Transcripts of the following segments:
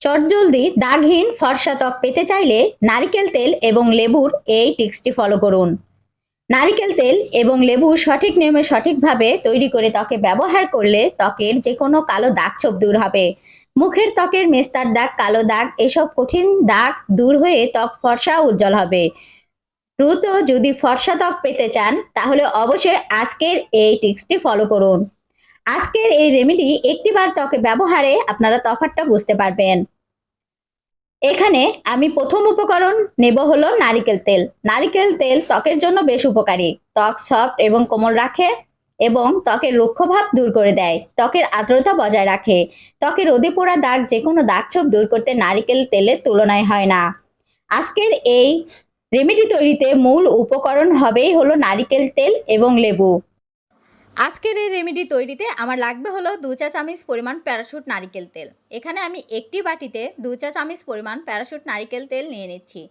চটজলদি দাগহীন ফর্সা ত্বক পেতে চাইলে নারিকেল তেল এবং লেবুর এই টিক্সটি ফলো করুন। নারিকেল তেল এবং লেবু সঠিক নিয়মে সঠিকভাবে তৈরি করে ত্বকে ব্যবহার করলে ত্বকের যে কোনো কালো দাগ ছোপ দূর হবে। মুখের ত্বকের মেস্তার দাগ, কালো দাগ এসব কঠিন দাগ দূর হয়ে ত্বক ফর্সা উজ্জ্বল হবে। দ্রুত যদি ফর্সা ত্বক পেতে চান, তাহলে অবশ্যই আজকের এই টিক্সটি ফলো করুন। আজকের এই রেমেডি একটিবার ত্বকে ব্যবহারে আপনারা তফাৎটা বুঝতে পারবেন। এখানে আমি প্রথম উপকরণ নেব হলো নারিকেল তেল। নারিকেল তেল ত্বকের জন্য বেশ উপকারী। ত্বক সফট এবং কোমল রাখে এবং ত্বকের রুক্ষভাব দূর করে দেয়। ত্বকের আর্দ্রতা বজায় রাখে। ত্বকের রোদে পোড়া দাগ যে কোনো দাগ ছোপ দূর করতে নারিকেল তেলের তুলনায় হয় না। আজকের এই রেমেডি তৈরিতে মূল উপকরণ হবেই হলো নারিকেল তেল এবং লেবু। আজকের এই রেমেডি তৈরিতে আমার লাগবে হলো দু চা চামচ পরিমাণ প্যারাশুট নারিকেল তেল। এখানে আমি একটি বাটিতে দু চা চামচ পরিমাণ প্যারাশুট নারিকেল তেল নিয়ে নিচ্ছি।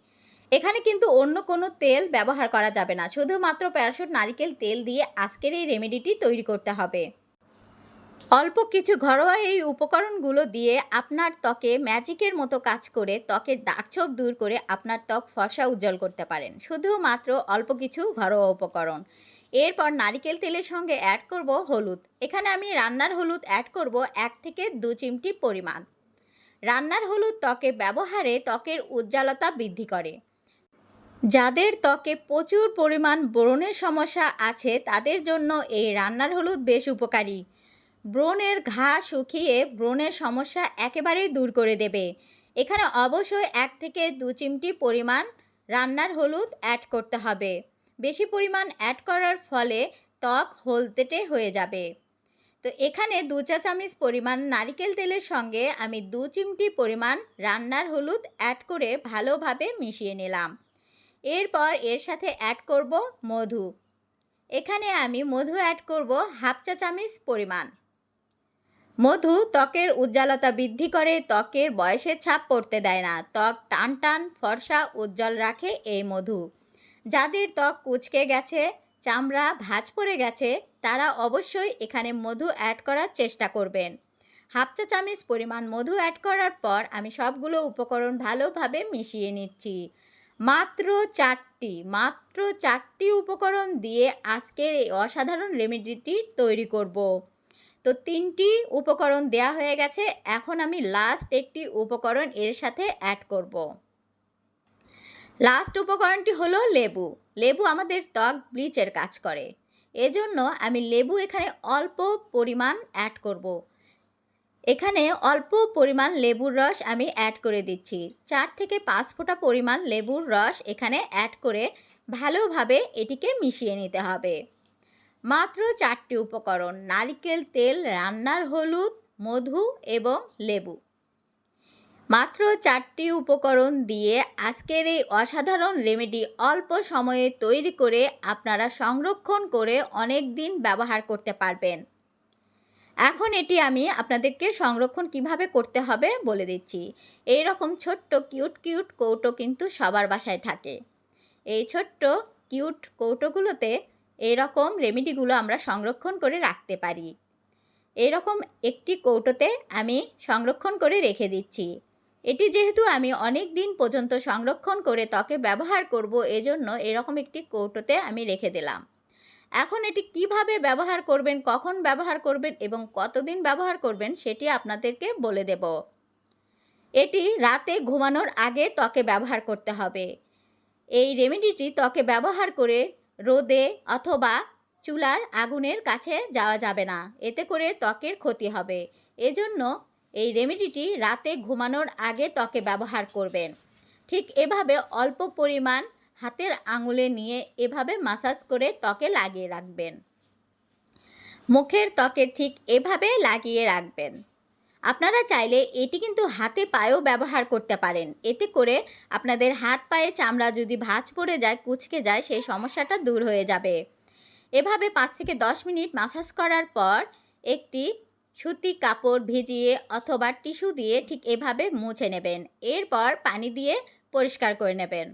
এখানে কিন্তু অন্য কোনো তেল ব্যবহার করা যাবে না, শুধুমাত্র প্যারাশুট নারিকেল তেল দিয়ে আজকের এই রেমেডিটি তৈরি করতে হবে। অল্প কিছু ঘরোয়া এই উপকরণগুলো দিয়ে আপনার ত্বকে ম্যাজিকের মতো কাজ করে ত্বকের দাগছোপ দূর করে আপনার ত্বক ফর্সা উজ্জ্বল করতে পারেন। শুধুমাত্র অল্প কিছু ঘরোয়া উপকরণ। এরপর নারিকেল তেলের সঙ্গে অ্যাড করব হলুদ। এখানে আমি রান্নার হলুদ অ্যাড করব এক থেকে দু চিমটি পরিমাণ। রান্নার হলুদ ত্বকে ব্যবহারে ত্বকের উজ্জ্বলতা বৃদ্ধি করে। যাদের ত্বকে প্রচুর পরিমাণ ব্রণের সমস্যা আছে, তাদের জন্য এই রান্নার হলুদ বেশ উপকারী। ব্রণের ঘা শুকিয়ে ব্রণের সমস্যা একেবারেই দূর করে দেবে। এখানে অবশ্যই এক থেকে দু চিমটি পরিমাণ রান্নার হলুদ অ্যাড করতে হবে। বেশি পরিমাণ অ্যাড করার ফলে ত্বক হলদেটে হয়ে যাবে। তো এখানে দু চা চামচ পরিমাণ নারিকেল তেলের সঙ্গে আমি দু চিমটি পরিমাণ রান্নার হলুদ অ্যাড করে ভালোভাবে মিশিয়ে নিলাম। এরপর এর সাথে অ্যাড করব মধু। এখানে আমি মধু অ্যাড করব হাফ চা চামচ পরিমাণ। মধু ত্বকের উজ্জ্বলতা বৃদ্ধি করে, ত্বকের বয়সের ছাপ পড়তে দেয় না। ত্বক টান টান, ফর্সা, উজ্জ্বল রাখে এই মধু। যাদের ত্বক কুচকে গেছে, চামড়া ভাঁজ পড়ে গেছে, তারা অবশ্যই এখানে মধু অ্যাড করার চেষ্টা করবেন হাফ চা চামচ পরিমাণ মধু অ্যাড করার পর আমি সবগুলো উপকরণ ভালোভাবে মিশিয়ে নিচ্ছি মাত্র চারটি মাত্র চারটি উপকরণ দিয়ে আজকের এই অসাধারণ রেমেডিটি তৈরি করব। তো তিনটি উপকরণ দেয়া হয়ে গেছে, এখন আমি লাস্ট একটি উপকরণ এর সাথে অ্যাড করব। লাস্ট উপকরণটি হলো লেবু। লেবু আমাদের ত্বক ব্লিচের কাজ করে। এজন্য আমি লেবু এখানে অল্প পরিমাণ অ্যাড করব। এখানে অল্প পরিমাণ লেবুর রস আমি অ্যাড করে দিচ্ছি। চার থেকে পাঁচ ফোঁটা পরিমাণ লেবুর রস এখানে অ্যাড করে ভালোভাবে এটিকে মিশিয়ে নিতে হবে। মাত্র চারটি উপকরণ, নারিকেল তেল, রান্নার হলুদ, মধু এবং লেবু। মাত্র চারটি উপকরণ দিয়ে আজকের এই অসাধারণ রেমেডি অল্প সময়ে তৈরি করে আপনারা সংরক্ষণ করে অনেক দিন ব্যবহার করতে পারবেন। এখন এটি আমি আপনাদেরকে সংরক্ষণ কীভাবে করতে হবে বলে দিচ্ছি। এই রকম ছোট্ট কিউট কিউট কৌটো কিন্তু সবার বাসায় থাকে। এই ছোট্ট কিউট কৌটোগুলোতে এই রকম রেমেডিগুলো আমরা সংরক্ষণ করে রাখতে পারি। এরকম একটি কৌটোতে আমি সংরক্ষণ করে রেখে দিচ্ছি। এটি যেহেতু আমি অনেক দিন পর্যন্ত সংরক্ষণ করে ত্বকে ব্যবহার করব, এজন্য এরকম একটি কৌটোতে আমি রেখে দিলাম। এখন এটি কীভাবে ব্যবহার করবেন, কখন ব্যবহার করবেন এবং কতদিন ব্যবহার করবেন সেটি আপনাদেরকে বলে দেব। এটি রাতে ঘুমানোর আগে ত্বকে ব্যবহার করতে হবে। এই রেমেডিটি ত্বকে ব্যবহার করে রোদে অথবা চুলার আগুনের কাছে যাওয়া যাবে না, এতে করে ত্বকের ক্ষতি হবে। এজন্য এই রেমেডিটি রাতে ঘুমানোর আগে ত্বকে ব্যবহার করবেন। ঠিক এভাবে অল্প পরিমাণ হাতের আঙুলে নিয়ে এভাবে মাসাজ করে ত্বকে লাগিয়ে রাখবেন। মুখের ত্বকে ঠিক এভাবে লাগিয়ে রাখবেন। আপনারা চাইলে এটি কিন্তু হাতে পায়েও ব্যবহার করতে পারেন। এতে করে আপনাদের হাত পায়ে চামড়া যদি ভাঁজ পড়ে যায়, কুচকে যায়, সেই সমস্যাটা দূর হয়ে যাবে। এভাবে পাঁচ থেকে দশ মিনিট মাসাজ করার পর একটি সুতি কাপড় ভিজিয়ে অথবা টিস্যু দিয়ে ঠিক এভাবে মুছে নেবেন। এরপর পানি দিয়ে পরিষ্কার করে নেবেন।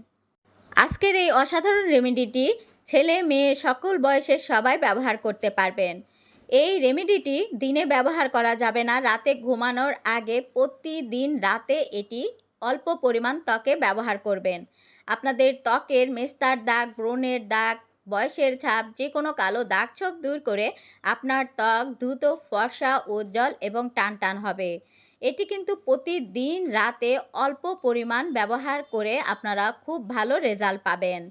আজকের এই অসাধারণ রেমেডিটি ছেলে, মেয়ে, সকল বয়সের সবাই ব্যবহার করতে পারবেন। এই রেমেডিটি দিনে ব্যবহার করা যাবে না, রাতে ঘুমানোর আগে প্রতিদিন রাতে এটি অল্প পরিমাণ ত্বকে ব্যবহার করবেন। আপনাদের ত্বকের মেস্তার দাগ, ব্রণের দাগ বয়সের ছাপ যে কোনো কালো দাগ ছোপ দূর করে আপনার ত্বক দ্রুত ফর্সা উজ্জ্বল এবং টান টান হবে। এটি কিন্তু প্রতিদিন রাতে অল্প পরিমাণ ব্যবহার করে আপনারা খুব ভালো রেজাল্ট পাবেন।